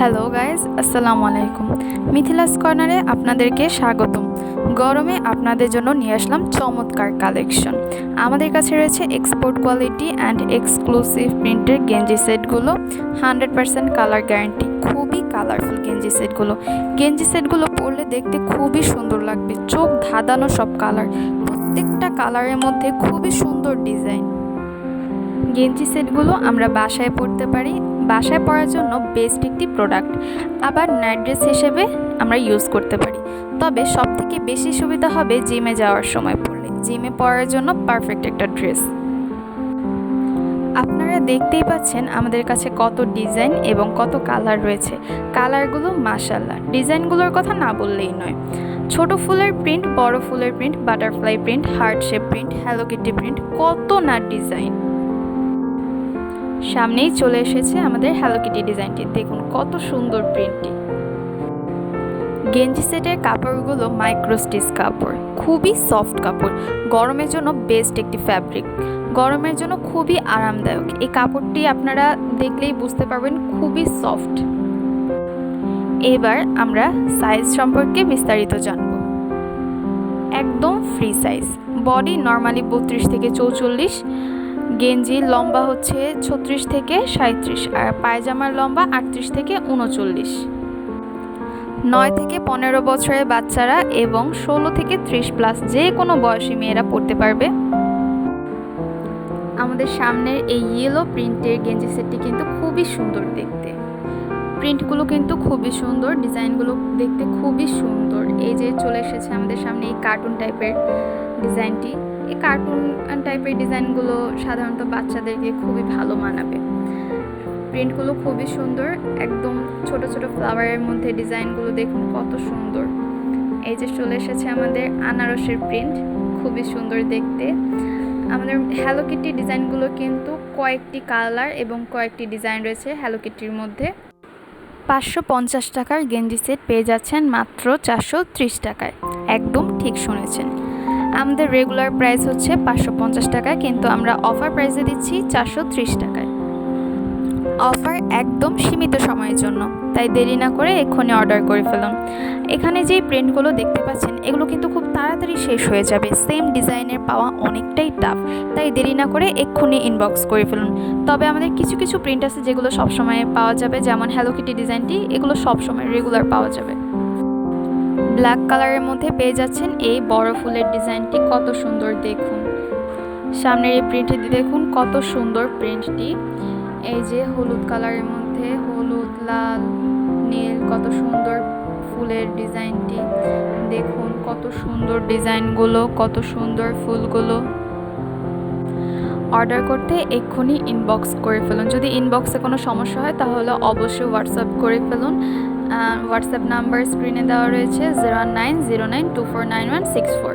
Hello guys আসসালামু আলাইকুম মিথিলাস কর্নারে আপনাদেরকে স্বাগতম। গরমে আপনাদের জন্য নিয়ে আসলাম চমৎকার কালেকশন আমাদের কাছে রয়েছে এক্সপোর্ট কোয়ালিটি অ্যান্ড এক্সক্লুসিভ প্রিন্টের গেঞ্জি সেটগুলো। হান্ড্রেড পার্সেন্ট কালার গ্যারান্টি খুবই কালারফুল গেঞ্জি সেটগুলো। গেঞ্জি সেটগুলো পরলে দেখতে খুবই সুন্দর লাগবে। চোখ ধাঁধানো সব কালার প্রত্যেকটা কালারের মধ্যে খুবই সুন্দর ডিজাইন গেঞ্জি সেটগুলো আমরা বাসায় পরতে পারি। বাসায় পরার জন্য বেস্ট একটি প্রোডাক্ট আবার নাইট ড্রেস হিসেবে আমরা ইউজ করতে পারি। তবে সব থেকে বেশি সুবিধা হবে জিমে যাওয়ার সময় পড়লে। জিমে পরার জন্য পারফেক্ট একটা ড্রেস আপনারা দেখতেই পাচ্ছেন আমাদের কাছে কত ডিজাইন এবং কত কালার রয়েছে। কালারগুলো মাসাল্লাহ ডিজাইনগুলোর কথা না বললেই নয়। ছোট ফুলের প্রিন্ট বড় ফুলের print butterfly print heart shape print Hello Kitty print কত না ডিজাইন সামনেই চলে এসেছে আমাদের হ্যালোকিটি ডিজাইনটি। দেখুন, কত সুন্দর প্রিন্টটি গেঞ্জি সেটের কাপড়গুলো মাইক্রোস্টিচ কাপড়, খুবই সফট কাপড়, গরমের জন্য বেস্ট একটি ফ্যাব্রিক গরমের জন্য খুবই আরামদায়ক। এই কাপড়টি আপনারা দেখলেই বুঝতে পারবেন, খুবই সফট এবার আমরা সাইজ সম্পর্কে বিস্তারিত জানব। একদম ফ্রি সাইজ বডি নর্মালি বত্রিশ থেকে চৌচল্লিশ গেঞ্জি লম্বা হচ্ছে ছত্রিশ থেকে সাঁত্রিশ আর পায়জামার লম্বা আটত্রিশ থেকে উনচল্লিশ। নয় থেকে পনেরো বছরের বাচ্চারা এবং ষোলো থেকে ত্রিশ প্লাস যে কোনো বয়সী মেয়েরা পড়তে পারবে। আমাদের সামনের এই ইয়েলো প্রিন্টের গেঞ্জি সেটটি কিন্তু খুবই সুন্দর দেখতে। প্রিন্টগুলো কিন্তু খুবই সুন্দর, ডিজাইনগুলো দেখতে খুবই সুন্দর। এই যে চলে এসেছে আমাদের সামনে এই কার্টুন টাইপের ডিজাইনটি এই কার্টুন টাইপের ডিজাইনগুলো সাধারণত বাচ্চাদেরকে খুবই ভালো মানাবে। প্রিন্টগুলো খুবই সুন্দর, একদম ছোট ছোট ফ্লাওয়ারের মধ্যে ডিজাইনগুলো দেখুন কত সুন্দর। এই যে চলে এসেছে আমাদের আনারসের প্রিন্ট, খুবই সুন্দর দেখতে। আমাদের হ্যালোকিটি ডিজাইনগুলো কিন্তু কয়েকটি কালার এবং কয়েকটি ডিজাইন রয়েছে হ্যালোকিটির মধ্যে। পাঁচশো পঞ্চাশ টাকার গেঞ্জি সেট পেয়ে যাচ্ছেন মাত্র চারশো ত্রিশ টাকায়। একদম ঠিক শুনেছেন। আমাদের রেগুলার প্রাইস হচ্ছে পাঁচশো পঞ্চাশ টাকা, কিন্তু আমরা অফার প্রাইসে দিচ্ছি চারশো ত্রিশ টাকায়। অফার একদম সীমিত সময়ের জন্য, তাই দেরি না করে এক্ষুনি অর্ডার করে ফেলুন। এখানে যেই প্রিন্টগুলো দেখতে পাচ্ছেন, এগুলো কিন্তু খুব তাড়াতাড়ি শেষ হয়ে যাবে। সেম ডিজাইনের পাওয়া অনেকটাই টাফ তাই দেরি না করে এক্ষুনি ইনবক্স করে ফেলুন। তবে আমাদের কিছু কিছু প্রিন্ট আছে যেগুলো সবসময় পাওয়া যাবে, যেমন হ্যালোকিটি ডিজাইনটি, এগুলো সবসময় রেগুলার পাওয়া যাবে। ব্ল্যাক কালারের মধ্যে পেয়ে যাচ্ছেন এই বড় ফুলের ডিজাইনটি। কত সুন্দর দেখুন। সামনের এই প্রিন্টটি দেখুন, কত সুন্দর প্রিন্টটি এই যে হলুদ কালারের মধ্যে হলুদ, লাল, নীল, কত সুন্দর ফুলের ডিজাইনটি। দেখুন কত সুন্দর ডিজাইনগুলো, কত সুন্দর ফুলগুলো। অর্ডার করতে এক্ষুনি ইনবক্স করে ফেলুন। যদি ইনবক্সে কোনো সমস্যা হয়, তাহলে অবশ্যই হোয়াটসঅ্যাপ করে ফেলুন। হোয়াটসঅ্যাপ নাম্বার স্ক্রিনে দেওয়া রয়েছে zero nine zero nine two four nine one six four